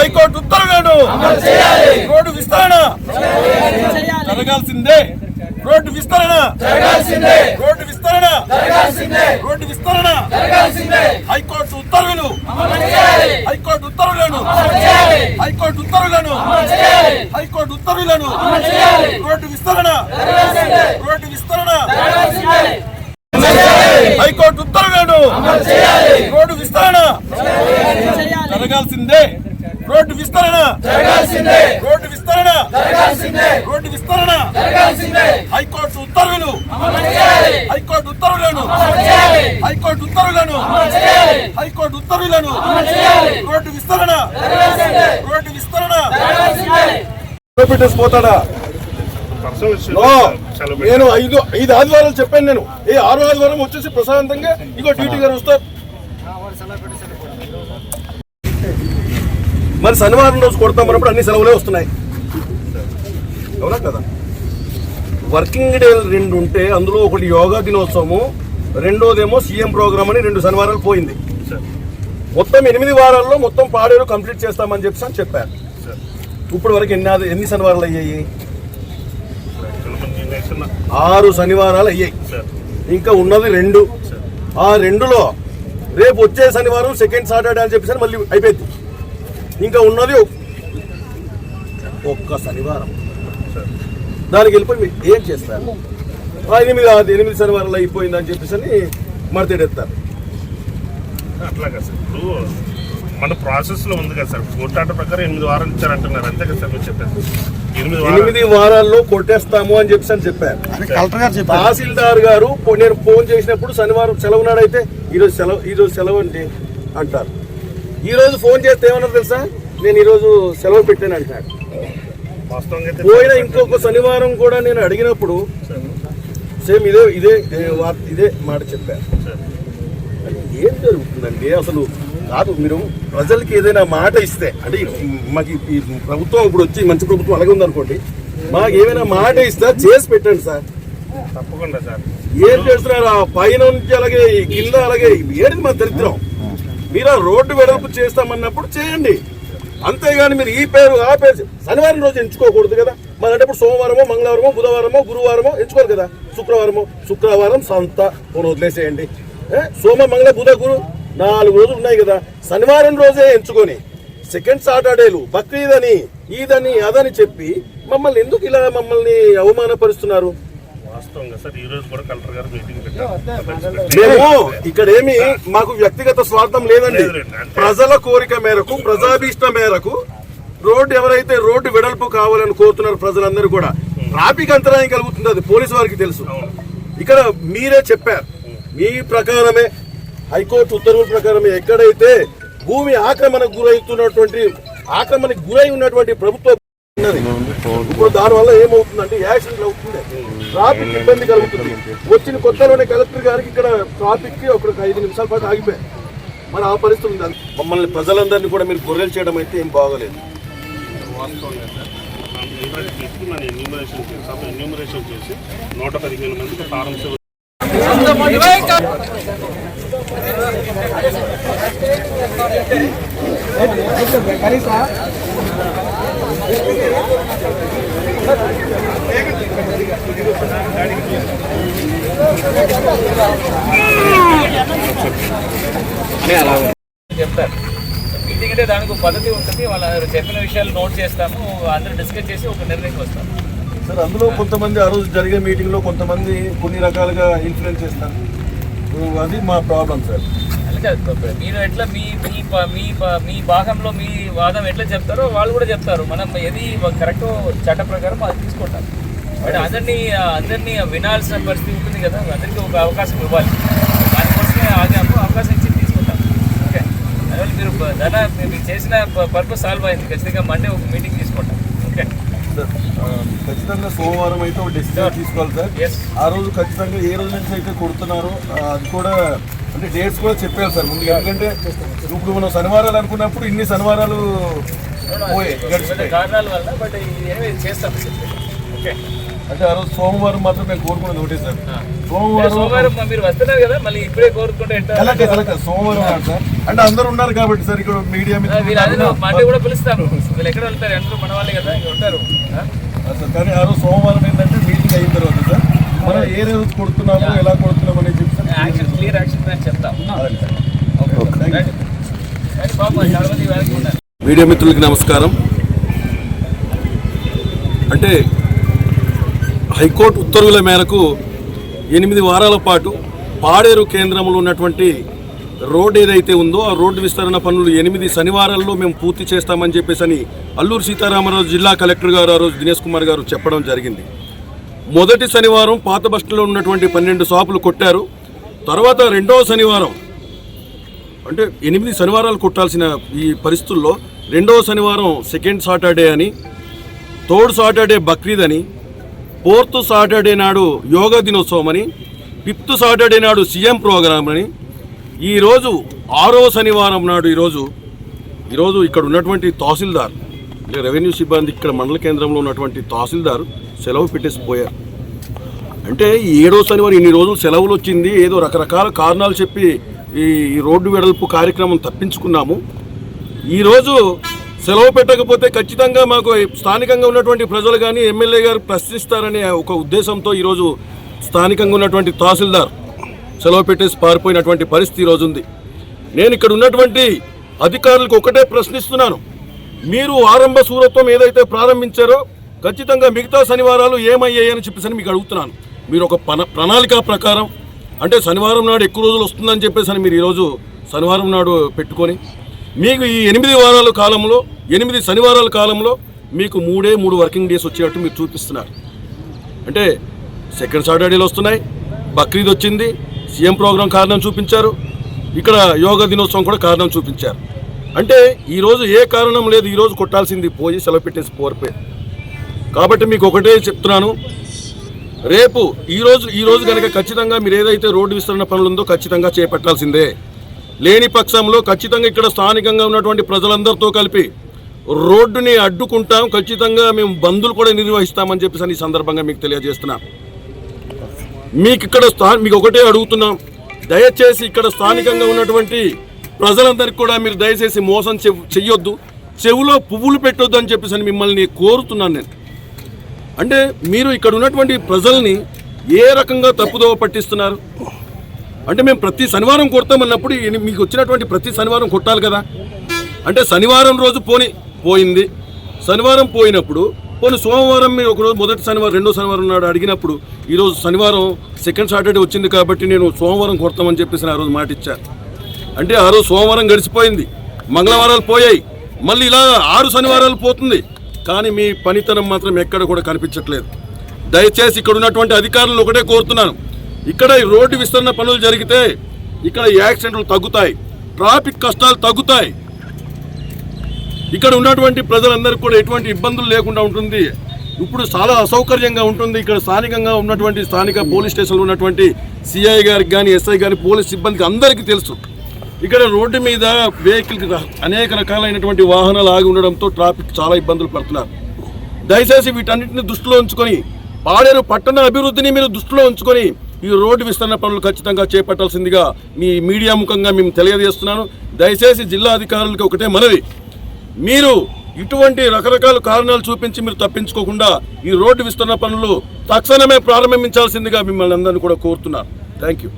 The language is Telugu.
హైకోర్టు ఉత్తర్వులను రోడ్డు విస్తరణ జరగాల్సిందే. రోడ్డు విస్తరణ రోడ్డు విస్తరణ రోడ్డు విస్తరణ హైకోర్టు ఉత్తర్వులు హైకోర్టు ఉత్తర్వులను హైకోర్టు ఉత్తర్వులను హైకోర్టు ఉత్తర్వులను రోడ్డు విస్తరణ రోడ్డు విస్తరణ హైకోర్టు ఉత్తర్వులను రోడ్డు విస్తరణ జరగాల్సిందే. రోడ్డు విస్తరణ. రోడ్డు విస్తరణ. రోడ్డు విస్తరణ. హైకోర్టు ఉత్తర్వులు. హైకోర్టు ఉత్తర్వులను. హైకోర్టు ఉత్తర్వులను. హైకోర్టు ఉత్తర్వులను. రోడ్డు విస్తరణ. రోడ్డు విస్తరణ. పెట్టేసి పోతాడా. నేను ఐదు ఐదు ఆదివారాలు చెప్పాను నేను. ఏ ఆరో ఆదివారం వచ్చేసి ప్రశాంతంగా ఇగో డ్యూటీ గారు వస్తారు. మరి శనివారం రోజు కొడతాం అన్నప్పుడు అన్ని సెలవులే వస్తున్నాయి. అవునా కదా? వర్కింగ్ డే రెండు ఉంటే అందులో ఒకటి యోగా దినోత్సవము రెండోదేమో సీఎం ప్రోగ్రామ్ అని రెండు శనివారాలు పోయింది. మొత్తం ఎనిమిది వారాల్లో మొత్తం పాడేరు కంప్లీట్ చేస్తామని చెప్పి అని చెప్పారు. ఇప్పుడు వరకు ఎన్ని ఎన్ని శనివారాలు అయ్యాయి? ఆరు శనివారాలు అయ్యాయి. ఇంకా ఉన్నది రెండు. ఆ రెండులో రేపు వచ్చే శనివారం సెకండ్ సాటర్డే అని చెప్పేసి మళ్ళీ అయిపోయింది. ఇంకా ఉన్నది ఒక్- ఒక్క శనివారం. దానికి వెళ్ళిపోయి మీరు ఏం చేస్తారు? ఎనిమిది ఎనిమిది శనివారాలు అయిపోయింది అని చెప్పేసి అని మడతెడెత్తారు అట్లాగా సార్. ఇప్పుడు మన ప్రాసెస్లో ఉంది కదా సార్. కోర్టు ఆర్డర్ ప్రకారం ఎనిమిది వారాలు ఇచ్చారంటున్నారు అంతే కదా సార్ మీరు చెప్పారు ఎనిమిది ఎనిమిది వారాల్లో కొట్టేస్తాము అని చెప్పేసి అని చెప్పారు. తహసీల్దార్ గారు నేను ఫోన్ చేసినప్పుడు శనివారం సెలవు నాడు అయితే ఈరోజు సెలవు ఈరోజు సెలవు అండి అంటారు. ఈరోజు ఫోన్ చేస్తే ఏమన్నారు తెలుసా? నేను ఈరోజు సెలవు పెట్టాను అంటాడు పోయిన ఇంకొక శనివారం కూడా నేను అడిగినప్పుడు సేమ్ ఇదే ఇదే ఇదే మాట అంటే ఏం జరుగుతుందండి? అసలు కాదు మీరు ప్రజలకి ఏదైనా మాట ఇస్తే అంటే ఈ- మాకు ఈ- ఈ ప్రభుత్వం ఇప్పుడు వచ్చి మంచి ప్రభుత్వం అలాగే ఉందనుకోండి మాకు ఏమైనా మాట ఇస్తే చేసి పెట్టండి సార్. తప్పకుండా సార్. ఏం చేస్తున్నారు? ఆ పైన నుంచి అలాగే ఈ కింద అలాగే ఏది మా దరిద్రం. మీరు ఆ రోడ్డు వెడల్పు చేస్తామన్నప్పుడు చేయండి. అంతేగాని మీరు ఈ పేరు ఆ పేరు శనివారం రోజు ఎంచుకోకూడదు కదా. మరి అంటే ఇప్పుడు సోమవారమో మంగళవారమో బుధవారమో గురువారమో ఎంచుకోరు కదా. శుక్రవారమో శుక్రవారం సంత పోనీ వదిలేసేయండి. ఏ? సోమ మంగళ బుధ గురు నాలుగు రోజులు ఉన్నాయి కదా. శనివారం రోజే ఎంచుకొని సెకండ్ సాటర్డేలు బక్రీద్ అని ఈదని అదని చెప్పి మమ్మల్ని ఎందుకు ఇలా మమ్మల్ని అవమానపరుస్తున్నారు? మేము ఇక్కడ ఏమి మాకు వ్యక్తిగత స్వార్థం లేదండి. ప్రజల కోరిక మేరకు ప్రజాభీష్టం మేరకు రోడ్డు ఎవరైతే రోడ్డు వెడల్పు కావాలని కోరుతున్నారు ప్రజలందరూ కూడా ట్రాఫిక్ అంతరాయం కలుగుతుంది అది పోలీసు వారికి తెలుసు. ఇక్కడ మీరే చెప్పారు. మీ ప్రకారమే హైకోర్టు ఉత్తర్వుల ప్రకారమే ఎక్కడైతే భూమి ఆక్రమణకు గురవుతున్నటువంటి ఆక్రమణకు గురై ఉన్నటువంటి ప్రభుత్వ. ఇప్పుడు దాని వల్ల ఏమవుతుందంటే యాక్సిడెంట్ అవుతుంది ట్రాఫిక్ ఇబ్బంది కలుగుతుంది. వచ్చిన కొత్తలోనే కలెక్టర్ గారికి ఇక్కడ ట్రాఫిక్కి ఒక ఐదు నిమిషాల పాటు ఆగిపోయాయి మరి ఆ పరిస్థితి ఉంది? మమ్మల్ని ప్రజలందరినీ కూడా మీరు గొర్రెలు చేయడం అయితే ఏం బాగోలేదు. వాస్తవంగా సార్ ఎన్యూమరేషన్ చేసి మన ఎన్యూమరేషన్ చేసాము ఎన్యూమరేషన్ చేసి నూట పదిహేను మందికి ఫారమ్స్ చెప్తారు. మీటింగ్ అంటే దానికి ఒక పద్ధతి ఉంటుంది. వాళ్ళ చెప్పిన విషయాలు నోట్ చేస్తాము. అందరూ డిస్కస్ చేసి ఒక నిర్ణయంకి వస్తాం. సార్ అందులో కొంతమంది ఆ రోజు జరిగే మీటింగ్లో కొంతమంది కొన్ని రకాలుగా ఇన్ఫ్లుయెన్స్ చేస్తారు. అది మా ప్రాబ్లం సార్ మీరు ఎట్లా మీ మీ మీ మీ భాగంలో మీ వాదం ఎట్లా చెప్తారో వాళ్ళు కూడా చెప్తారు. మనం ఏది కరెక్ట్ చట్ట ప్రకారం అది తీసుకుంటాం. బట్ అందరినీ అందరినీ వినాల్సిన పరిస్థితి ఉంటుంది కదా. అందరికీ ఒక అవకాశం ఇవ్వాలి. దానికోసమే ఆగాము అవకాశం ఇచ్చి తీసుకుంటాం. ఓకే? అందువల్ల మీరు దాని మీరు చేసిన పర్పస్ సాల్వ్ అయింది. ఖచ్చితంగా మండే ఒక మీటింగ్ తీసుకుంటాం. ఓకే? ఖచ్చితంగా సోమవారం అయితే ఒక డెసిషన్ తీసుకోవాలి సార్. ఆ రోజు ఖచ్చితంగా ఏ రోజు నుంచి అయితే కొడుతున్నారో అది కూడా అంటే డేట్స్ కూడా చెప్పారు సార్ ముందు ఎందుకంటే ఇప్పుడు మనం శనివారాలు అనుకున్నప్పుడు ఇన్ని శనివారాలు ఓకే అంటే ఆ రోజు సోమవారం మాత్రం మేము కోరుకున్నది ఒకటే సార్. సోమవారం సోమవారం మీరు వస్తున్నారు కదా మళ్ళీ ఇప్పుడే కోరుకుంటే సోమవారం సార్. అంటే అందరు ఉన్నారు కాబట్టి సార్ ఇక్కడ మీడియా. మాట కూడా వీళ్ళు ఎక్కడ వెళ్తారు అందరూ మన వాళ్ళే కదా ఇక్కడ ఉంటారు. సార్, కానీ ఆ రోజు సోమవారం ఏంటంటే మీటింగ్ అయిన తర్వాత సార్. మనం ఏ రోజు కొడుతున్నాము ఎలా కొడుతున్నాం అనేది యాక్షన్ క్లియర్ యాక్షన్ ప్లాన్ చెప్తాం. మీడియా మిత్రులకి నమస్కారం. అంటే హైకోర్టు ఉత్తర్వుల మేరకు ఎనిమిది వారాల పాటు పాడేరు కేంద్రంలో ఉన్నటువంటి రోడ్ ఏదైతే ఉందో ఆ రోడ్డు విస్తరణ పనులు ఎనిమిది శనివారాల్లో మేము పూర్తి చేస్తామని చెప్పేసి అని అల్లూరు సీతారామరాజు జిల్లా కలెక్టర్ గారు ఆ రోజు దినేష్ కుమార్ గారు చెప్పడం జరిగింది. మొదటి శనివారం పాత బస్టులో ఉన్నటువంటి పన్నెండు షాపులు కొట్టారు. తర్వాత రెండవ శనివారం అంటే ఎనిమిది శనివారాలు కొట్టాల్సిన ఈ పరిస్థితుల్లో రెండవ శనివారం సెకండ్ సాటర్డే అని థర్డ్ సాటర్డే బక్రీద్ అని ఫోర్త్ సాటర్డే నాడు యోగా దినోత్సవం అని ఫిఫ్త్ సాటర్డే నాడు సీఎం ప్రోగ్రామ్ అని ఈరోజు ఆరవ శనివారం నాడు ఈరోజు ఈరోజు ఇక్కడ ఉన్నటువంటి తహసీల్దార్ రెవెన్యూ సిబ్బంది ఇక్కడ మండల కేంద్రంలో ఉన్నటువంటి తహసీల్దార్ సెలవు పెట్టేసి పోయారు అంటే ఏడో శనివారం ఇన్ని రోజులు సెలవులు వచ్చింది ఏదో రకరకాల కారణాలు చెప్పి ఈ ఈ రోడ్డు వెడల్పు కార్యక్రమం తప్పించుకున్నాము. ఈరోజు సెలవు పెట్టకపోతే ఖచ్చితంగా మాకు స్థానికంగా ఉన్నటువంటి ప్రజలు కానీ ఎమ్మెల్యే గారు ప్రశ్నిస్తారనే ఒక ఉద్దేశంతో ఈరోజు స్థానికంగా ఉన్నటువంటి తహసీల్దార్ సెలవు పెట్టేసి పారిపోయినటువంటి పరిస్థితి ఈరోజు ఉంది నేను ఇక్కడ ఉన్నటువంటి అధికారులకు ఒకటే ప్రశ్నిస్తున్నాను. మీరు ఆరంభ సూరత్వం ఏదైతే ప్రారంభించారో ఖచ్చితంగా మిగతా శనివారాలు ఏమయ్యాయని చెప్పేసి అని మీకు అడుగుతున్నాను. మీరు ఒక పన ప్రణాళిక ప్రకారం అంటే శనివారం నాడు ఎక్కువ రోజులు వస్తుందని చెప్పేసి అని మీరు ఈరోజు శనివారం నాడు పెట్టుకొని మీకు ఈ ఎనిమిది వారాల కాలంలో ఎనిమిది శనివారాల కాలంలో మీకు మూడే మూడు వర్కింగ్ డేస్ వచ్చేటట్టు మీరు చూపిస్తున్నారు. అంటే సెకండ్ సాటర్డేలు వస్తున్నాయి బక్రీద్ వచ్చింది సీఎం ప్రోగ్రాం కారణం చూపించారు ఇక్కడ యోగా దినోత్సవం కూడా కారణం చూపించారు. అంటే ఈరోజు ఏ కారణం లేదు ఈరోజు కొట్టాల్సింది పోయి సెలవు పెట్టేసి పోరిపోయి కాబట్టి మీకు ఒకటే చెప్తున్నాను. రేపు ఈరోజు ఈరోజు కనుక ఖచ్చితంగా మీరు ఏదైతే రోడ్డు విస్తరణ పనులు ఉందో ఖచ్చితంగా చేపట్టాల్సిందే. లేని పక్షంలో ఖచ్చితంగా ఇక్కడ స్థానికంగా ఉన్నటువంటి ప్రజలందరితో కలిపి రోడ్డుని అడ్డుకుంటాం ఖచ్చితంగా మేము బంధులు కూడా నిర్వహిస్తామని చెప్పేసి అని ఈ సందర్భంగా మీకు తెలియజేస్తున్నాం. మీకు ఇక్కడ స్థా మీకు ఒకటే అడుగుతున్నాం. దయచేసి ఇక్కడ స్థానికంగా ఉన్నటువంటి ప్రజలందరికీ కూడా మీరు దయచేసి మోసం చెయ్యొద్దు. చెవులో పువ్వులు పెట్టొద్దు అని చెప్పేసి అని మిమ్మల్ని కోరుతున్నాను నేను. అంటే మీరు ఇక్కడ ఉన్నటువంటి ప్రజల్ని ఏ రకంగా తప్పుదోవ పట్టిస్తున్నారు? అంటే మేము ప్రతి శనివారం కొడతామన్నప్పుడు మీకు వచ్చినటువంటి ప్రతి శనివారం కొట్టాలి కదా? అంటే శనివారం రోజు పోని పోయింది. శనివారం పోయినప్పుడు పోనీ సోమవారం మీరు ఒకరోజు మొదటి శనివారం రెండో శనివారం నాడు అడిగినప్పుడు ఈరోజు శనివారం సెకండ్ సాటర్డే వచ్చింది కాబట్టి నేను సోమవారం కొడతామని చెప్పేసి ఆ రోజు మాట ఇచ్చాను అంటే ఆ రోజు సోమవారం గడిచిపోయింది. మంగళవారాలు పోయాయి. మళ్ళీ ఇలా ఆరు శనివారాలు పోతుంది. కానీ మీ పనితనం మాత్రం ఎక్కడ కూడా కనిపించట్లేదు. దయచేసి ఇక్కడ ఉన్నటువంటి అధికారులు ఒకటే కోరుతున్నాను. ఇక్కడ రోడ్డు విస్తరణ పనులు జరిగితే ఇక్కడ యాక్సిడెంట్లు తగ్గుతాయి. ట్రాఫిక్ కష్టాలు తగ్గుతాయి. ఇక్కడ ఉన్నటువంటి ప్రజలందరికీ కూడా ఎటువంటి ఇబ్బందులు లేకుండా ఉంటుంది. ఇప్పుడు చాలా అసౌకర్యంగా ఉంటుంది. ఇక్కడ స్థానికంగా ఉన్నటువంటి స్థానిక పోలీస్ స్టేషన్లో ఉన్నటువంటి సిఐ గారికి కానీ ఎస్ఐ గారి పోలీస్ సిబ్బందికి అందరికీ తెలుసు. ఇక్కడ రోడ్డు మీద వెహికల్ అనేక రకాలైనటువంటి వాహనాలు ఆగి ఉండడంతో ట్రాఫిక్ చాలా ఇబ్బందులు పడుతున్నారు. దయచేసి వీటన్నిటిని దృష్టిలో ఉంచుకొని పాడేరు పట్టణ అభివృద్ధిని మీరు దృష్టిలో ఉంచుకొని ఈ రోడ్డు విస్తరణ పనులు ఖచ్చితంగా చేపట్టాల్సిందిగా మీ మీడియా ముఖంగా మేము తెలియజేస్తున్నాను. దయచేసి జిల్లా అధికారులకు ఒకటే మనవి. మీరు ఇటువంటి రకరకాల కారణాలు చూపించి మీరు తప్పించుకోకుండా ఈ రోడ్డు విస్తరణ పనులు తక్షణమే ప్రారంభించాల్సిందిగా మిమ్మల్ని అందరినీ కూడా కోరుతున్నాను థ్యాంక్ యూ.